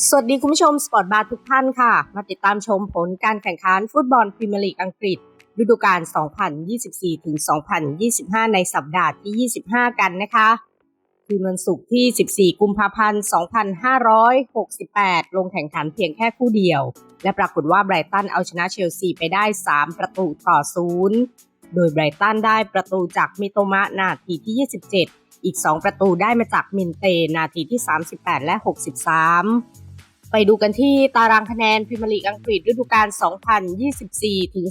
สวัสดีคุณผู้ชมสปอร์ตบาร์ทุกท่านค่ะ มาติดตามชมผลการแข่งขันฟุตบอลพรีเมียร์ลีกอังกฤษ ฤดูกาล 2024ถึง2025 ในสัปดาห์ที่ 25 กันนะคะคืนวันศุกร์ที่ 14 กุมภาพันธ์ 2568 ลงแข่งขันเพียงแค่คู่เดียว และปรากฏว่าไบรตันเอาชนะเชลซีไปได้ 3 ประตูต่อ 0 โดยไบรตันได้ประตูจากมิโตมะนาทีที่ 27 อีก 2 ประตูได้มาจากมินเตนาทีที่ 38 และ 63 ไปดูกันที่ตารางคะแนนพรีเมียร์ลีกอังกฤษฤดูกาล 2024 ถึง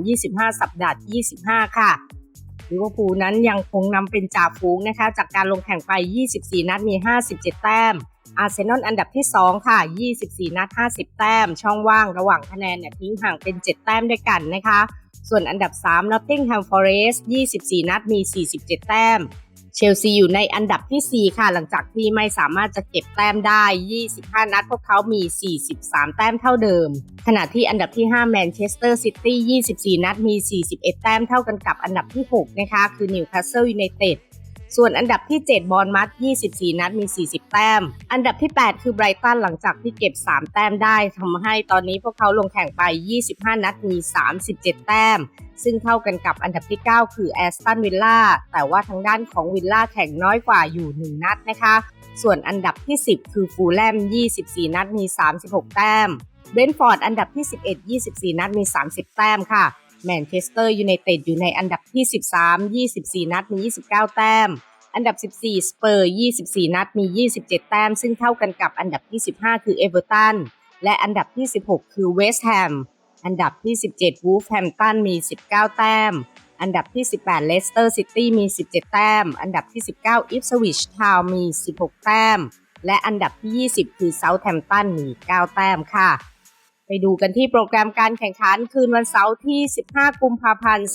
2025 สัปดาห์ที่25 ค่ะลิเวอร์พูลนั้นยังคงนำเป็นจ่าฝูงนะคะ จากการลงแข่งไป 24 นัดมี 57 แต้ม อาร์เซนอลอันดับที่ 2 ค่ะ 24 นัด 50 แต้ม ช่องว่างระหว่างคะแนนเนี่ยทิ้งห่างเป็น 7 แต้มด้วยกันนะคะ ส่วนอันดับ3 Nottingham Forest 24 นัดมี 47 แต้ม เชลซีอยู่ในอันดับที่ 4 ค่ะ หลังจากที่ไม่สามารถจะเก็บแต้มได้ 25 นัด พวกเขามี 43 แต้มเท่าเดิม ขณะที่อันดับที่ 5 แมนเชสเตอร์ซิตี้ 24 นัด มี 41 แต้มเท่ากันกับอันดับที่ 6 นะคะ คือนิวคาสเซิลยูไนเต็ด ส่วนอันดับที่ 7 บอลมัด 24 นัดมี 40 แต้ม อันดับที่ 8 คือไบรตันหลังจากที่เก็บ 3 แต้มได้ทำให้ตอนนี้พวกเขาลงแข่งไป 25 นัดมี 37 แต้ม ซึ่งเท่ากันกับอันดับที่ 9 คือแอสตันวิลล่าแต่ว่าทางด้านของวิลล่าแข่งน้อยกว่าอยู่ 1 นัดนะคะ ส่วนอันดับที่ 10 คือฟูลแลม 24 นัดมี 36 แต้มเบรนฟอร์ดอันดับที่ 11 24 นัดมี 30 แต้มค่ะ แมนเชสเตอร์ยูไนเต็ดอยู่ในอันดับที่ 13 24 นัดมี 29 แต้ม อันดับ 14 สเปอร์ 24 นัดมี 27 แต้ม ซึ่งเท่ากันกับอันดับที่ 15 คือเอเวอร์ตัน และอันดับที่ 16 คือเวสต์แฮม อันดับที่ 17 วูฟแฮมตันมี 19 แต้ม อันดับที่ 18 เลสเตอร์ซิตี้มี 17 แต้ม อันดับที่ 19 อิฟสวิชทาวมี 16 แต้ม และอันดับที่ 20 คือเซาท์แฮมป์ตันมี 9 แต้มค่ะ ไปดูกันที่โปรแกรมการแข่งขันคืนวันเสาร์ที่ 15 กุมภาพันธ์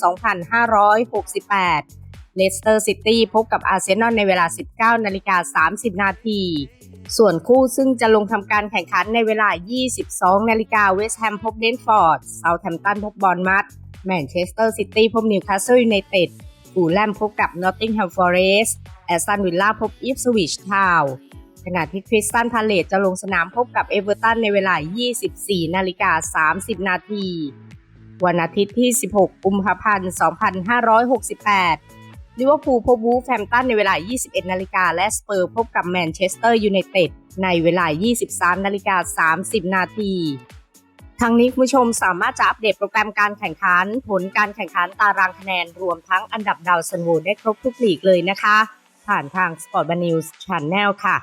2568 เลสเตอร์ซิตี้พบกับอาร์เซนอลในเวลา 19 นาฬิกา 30 นาที ส่วนคู่ซึ่งจะลงทำการแข่งขันในเวลา 22 นาฬิกาเวสต์แฮมพบเดนฟอร์ดเซาท์แฮมป์ตันพบบอลมัดแมนเชสเตอร์ซิตี้พบนิวคาสเซิลยูไนเต็ดฟูลแลมพบกับนอตติงแฮมฟอเรสต์แอสตันวิลล่าพบอีฟสวิชทาวน์ ขณะที่คริสตันพาเลตจะลงสนามพบกับเอเวอร์ตันในเวลา 24 นาฬิกา 30 นาที วันอาทิตย์ที่ 16 กุมภาพันธ์ 2568 ลิเวอร์พูลพบวูฟแฮมตันในเวลา 21 นาฬิกาและสเปอร์พบกับแมนเชสเตอร์ยูไนเต็ดในเวลา 23 นาฬิกา 30 นาทีทั้งนี้คุณผู้ชมสามารถจะอัปเดตโปรแกรมการแข่งขัน ผลการแข่งขันตารางคะแนนรวมทั้งอันดับดาวซันโวได้ครบทุกลีกเลยนะคะ ผ่านทาง Sport b a News Channel ค่ะ